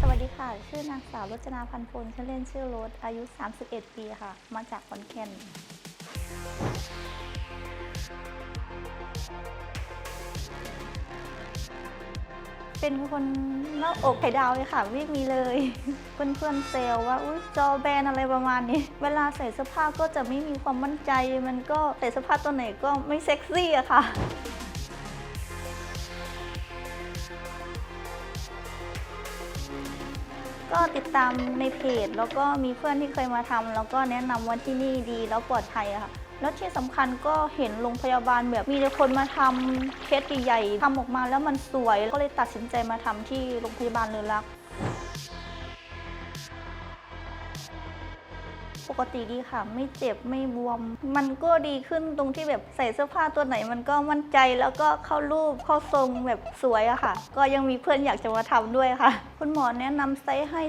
สวัสดีค่ะ ชื่อนางสาวรจนาพันพลชื่อเล่นชื่อโรสอายุ 31 ปีค่ะ มาจากขอนแก่น เป็นคนหน้าอกไข่ดาวเลยค่ะ ไม่มีเลย เพื่อนๆเซลว่าอุ้ยจอแบนอะไรประมาณนี้ เวลาใส่เสื้อผ้าก็จะไม่มีความมั่นใจ มันก็ใส่เสื้อผ้าตัวไหนก็ไม่เซ็กซี่อะค่ะ ก็ติดตามในเพจ แล้วก็มีเพื่อนที่เคยมาทำแล้วก็แนะนำว่าที่นี่ดีแล้วปลอดภัยอะค่ะ แล้วที่สำคัญก็เห็นโรงพยาบาลแบบมีแต่คนมาทำเคสใหญ่ๆทำออกมาแล้วมันสวยก็เลยตัดสินใจมาทำที่โรงพยาบาลเลือรัก ปกติดีค่ะ ไม่เจ็บไม่บวม มันก็ดีขึ้นตรงที่แบบใส่เสื้อผ้าตัวไหน มันก็มั่นใจแล้วก็เข้ารูปเข้าทรงแบบสวยอะค่ะ ก็ยังมีเพื่อนอยากจะมาทำด้วยค่ะ คุณหมอแนะนำไซส์ให้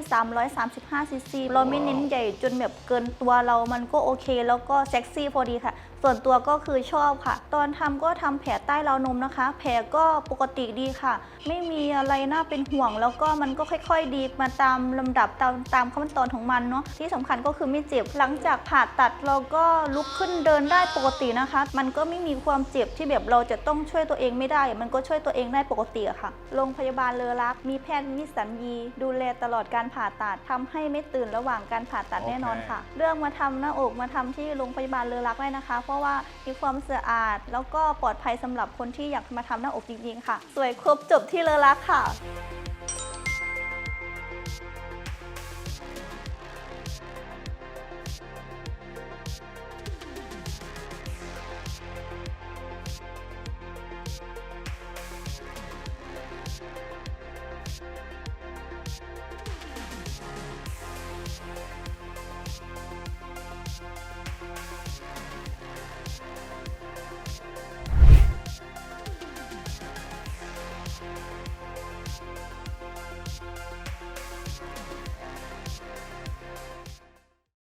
335ซีซีเราไม่เน้นใหญ่จนแบบเกินตัวเรามันก็โอเค แล้วก็เซ็กซี่พอดีค่ะ ส่วนตัวก็คือชอบค่ะ ตอนทำก็ทำแผลใต้ราวนมนะคะ แผลก็ปกติดีค่ะ ไม่มีอะไรน่าเป็นห่วง แล้วก็มันก็ค่อย ๆ ดีมาตามลำดับตามตามขั้นตอนของมันเนาะที่สำคัญก็คือไม่เจ็บหลังจากผ่าตัดเราก็ลุกขึ้นเดินได้ปกตินะคะ มันก็ไม่มีความเจ็บที่แบบเราจะต้องช่วยตัวเองไม่ได้ มันก็ช่วยตัวเองได้ปกติอะค่ะ โรงพยาบาลเลอรัก มีแพทย์วิสัญญี ดูแลตลอดการผ่าตัดทำให้ไม่ตื่นระหว่างการผ่าตัดแน่นอนค่ะ เรื่องมาทำหน้าอกมาทำที่โรงพยาบาลเลอรักได้นะคะ เพราะว่ามีความสะอาด แล้วก็ปลอดภัยสำหรับคนที่อยากมาทำหน้าอกจริงๆค่ะ สวยครบจบที่เลอรักค่ะ